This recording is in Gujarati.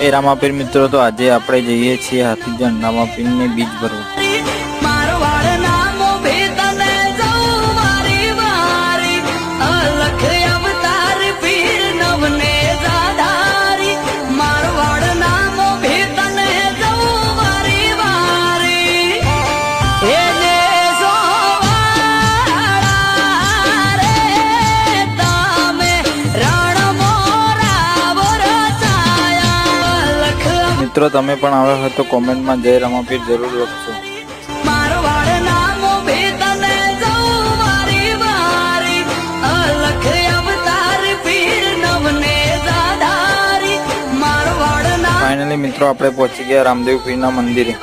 એ રામાપીર મિત્રો તો આજે આપણે જઈએ છીએ હાથીજન રામાપીરને બીજ ભરવા. મિત્રો તમે પણ આવ્યો હોય તો કોમેન્ટમાં જય રમાપીર જરૂર લખશો ફાઇનલી મિત્રો આપણે પહોંચી ગયા રામદેવ પીરના મંદિરે.